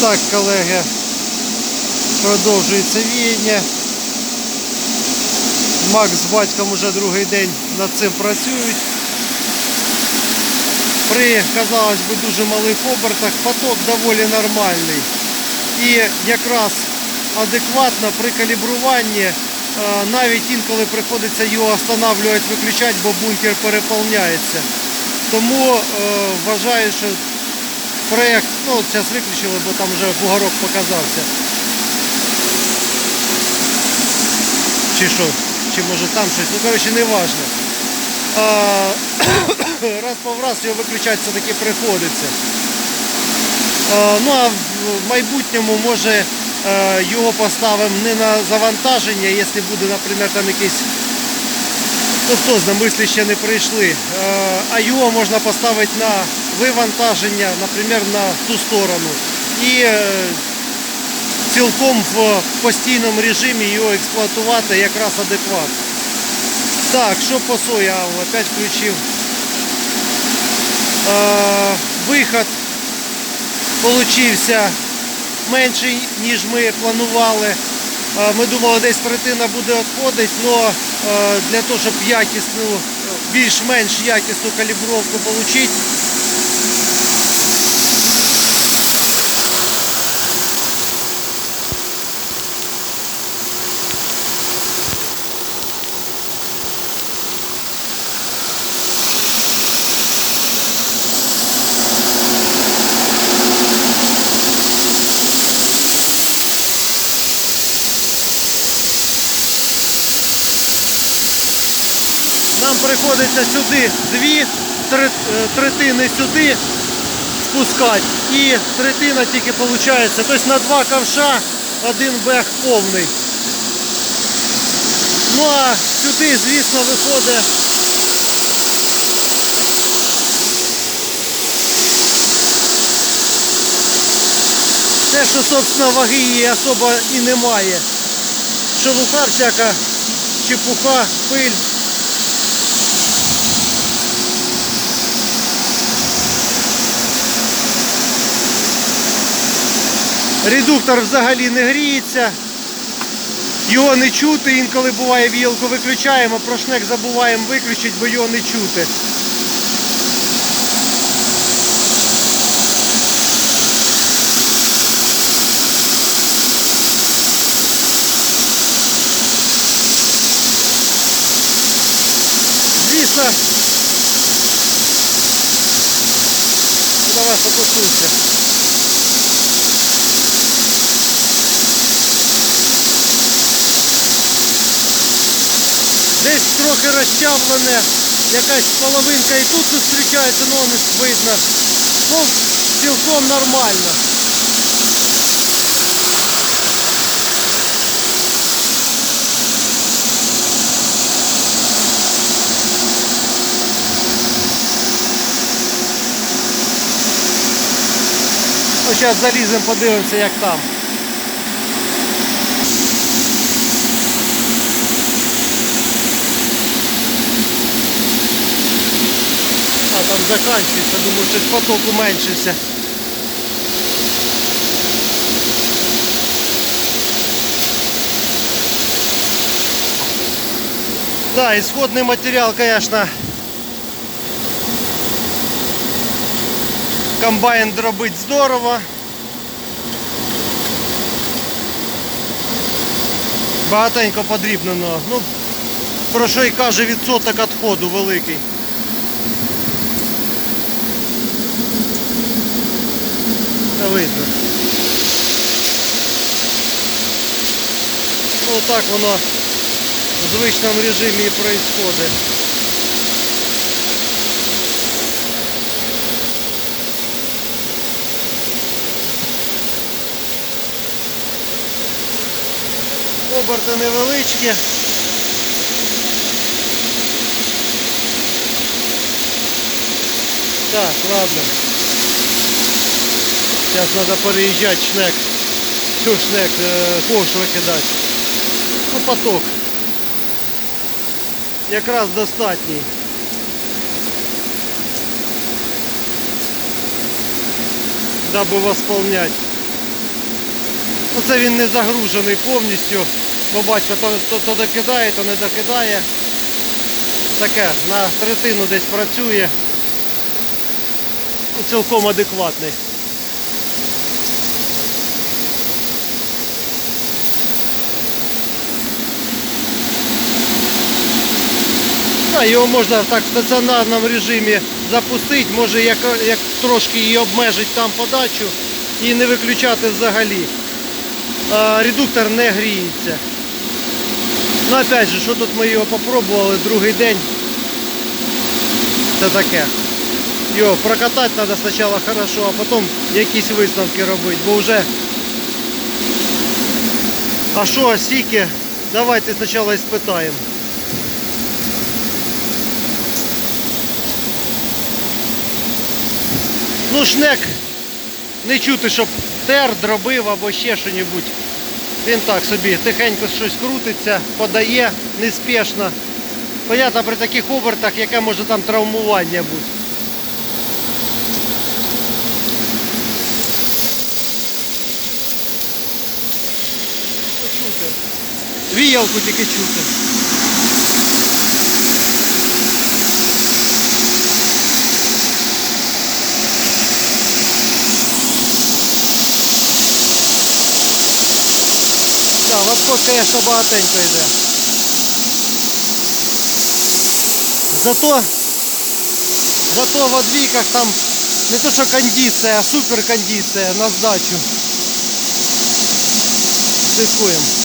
Так, колеги, продовжується віяння. Макс з батьком уже другий день над цим працюють. При, казалось би, дуже малих обертах поток доволі нормальний. І якраз адекватно при калібруванні е, навіть інколи приходиться його останавливати, виключати, бо бункер переповняється. Тому е, вважаю, що проєкт, ну от зараз виключили, бо там вже бугорок показався. Чи що, чи може там щось, ну коротше не важно. А, раз по раз його виключати все-таки приходиться. А, ну а в майбутньому може е, його поставимо не на завантаження, якщо буде, наприклад, там якийсь ну хто знає, мислі ще не прийшли. А його можна поставити на вивантаження, наприклад, на ту сторону. І е, цілком в постійному режимі його експлуатувати якраз адекватно. Так, що по сої, опять включив. Е, Виход получився менший, ніж ми планували. Е, Ми думали, десь третина буде відходити, але для того, щоб більш-менш якісну калібровку отримати, нам приходиться сюди дві третини сюди спускати і третина тільки виходить. Тобто на два ковша один бег повний. Ну а сюди, звісно, виходить. Те, що, собственно, ваги її особо і немає. Шелуха всяка, чепуха, пиль. Редуктор взагалі не гріється. Його не чути, інколи буває вілку виключаємо, прошнек забуваємо виключити, бо його не чути. Звісно. Давай фокусуйся. Десь трохи розчавлене, якась половинка і тут зустрічається, ну не видно. Ну, цілком нормально. Ну, зараз заліземо, подивимося, як там. А там заканчивается, думаю, щось поток уменшився. Да, исходный материал, конечно, комбайн дробить здорово. Багатенько подрібнено. Ну, про що й каже відсоток відходу великий. Видно. Ну так воно в звичному режимі і происходит. Оберти невеличкі. Так, ладно. Сейчас надо переезжать шнек. Що шнек, е, ковш викидати. Ну поток. Якраз достатній. Даби восполнять. Ну, це він не загружений повністю, бо батько то, то, то докидає, то не докидає. Таке, на третину десь працює. Ну, Цілком адекватний. Да, його можна так в стаціонарному режимі запустити, може як, як трошки її обмежити там подачу і не виключати взагалі. А, редуктор не гріється. Ну опять же, що тут ми його попробували другий день. Це таке. Його прокатати треба спочатку хорошо, а потім якісь висновки робити, бо вже. А що, стільки? Давайте спочатку спитаємо. Ну, шнек не чути, щоб тер, дробив або ще щось. Він так собі тихенько щось крутиться, подає неспішно. Понятно, при таких обертах, яке може там травмування бути. Віялку тільки чути. Воскос, звісно, багатенько йде. Зато, зато в одвійках там не то що кондиція, а супер кондиція на здачу. Слідкуємо.